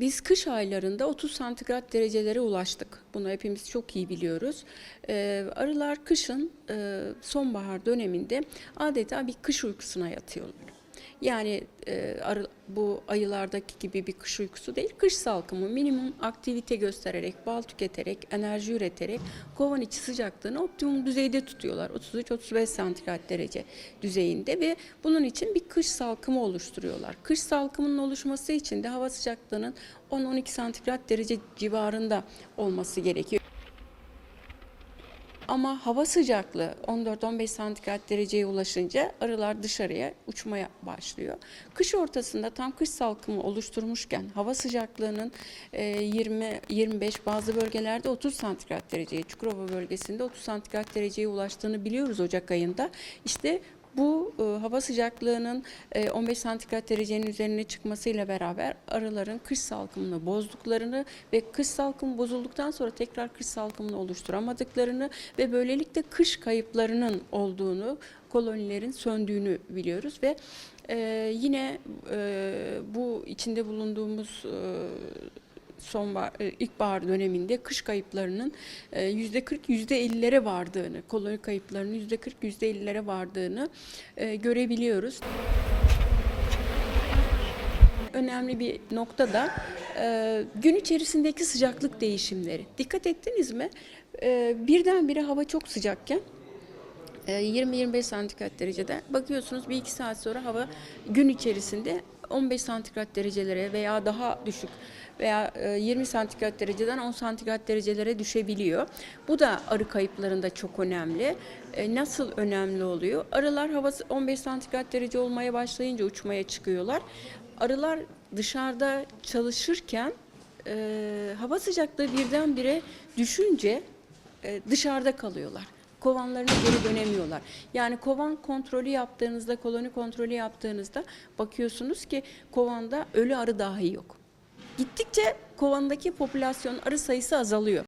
Biz kış aylarında 30 santigrat derecelere ulaştık. Bunu hepimiz çok iyi biliyoruz. Ee, arılar kışın e, sonbahar döneminde adeta bir kış uykusuna yatıyorlar. Yani e, arı, bu ayılardaki gibi bir kış uykusu değil, kış salkımı minimum aktivite göstererek, bal tüketerek, enerji üreterek kovan içi sıcaklığını optimum düzeyde tutuyorlar. 33-35 santigrat derece düzeyinde ve bunun için bir kış salkımı oluşturuyorlar. Kış salkımının oluşması için de hava sıcaklığının 10-12 santigrat derece civarında olması gerekiyor. Ama hava sıcaklığı 14-15 santigrat dereceye ulaşınca arılar dışarıya uçmaya başlıyor. Kış ortasında tam kış salkımı oluşturmuşken hava sıcaklığının e, 20-25 bazı bölgelerde 30 santigrat dereceye, Çukurova bölgesinde 30 santigrat dereceye ulaştığını biliyoruz Ocak ayında. İşte bu e, hava sıcaklığının e, 15 santigrat derecenin üzerine çıkmasıyla beraber arıların kış salkımını bozduklarını ve kış salkımı bozulduktan sonra tekrar kış salkımını oluşturamadıklarını ve böylelikle kış kayıplarının olduğunu, kolonilerin söndüğünü biliyoruz ve e, yine e, bu içinde bulunduğumuz e, sonbahar, e, ilkbahar döneminde kış kayıplarının e, yüzde 40 yüzde 50'lere vardığını, koloni kayıplarının yüzde 40 yüzde 50'lere vardığını e, görebiliyoruz. Önemli bir nokta da gün içerisindeki sıcaklık değişimleri. Dikkat ettiniz mi? Birdenbire hava çok sıcakken e, 20-25 santigrat derecede bakıyorsunuz bir iki saat sonra hava gün içerisinde 15 santigrat derecelere veya daha düşük veya e, 20 santigrat dereceden 10 santigrat derecelere düşebiliyor. Bu da arı kayıplarında çok önemli. E, Nasıl önemli oluyor? Arılar havası 15 santigrat derece olmaya başlayınca uçmaya çıkıyorlar. Arılar dışarıda çalışırken e, hava sıcaklığı birdenbire düşünce e, dışarıda kalıyorlar. Kovanlarına geri dönemiyorlar. Yani kovan kontrolü yaptığınızda, koloni kontrolü yaptığınızda bakıyorsunuz ki kovanda ölü arı dahi yok. Gittikçe kovandaki popülasyon arı sayısı azalıyor.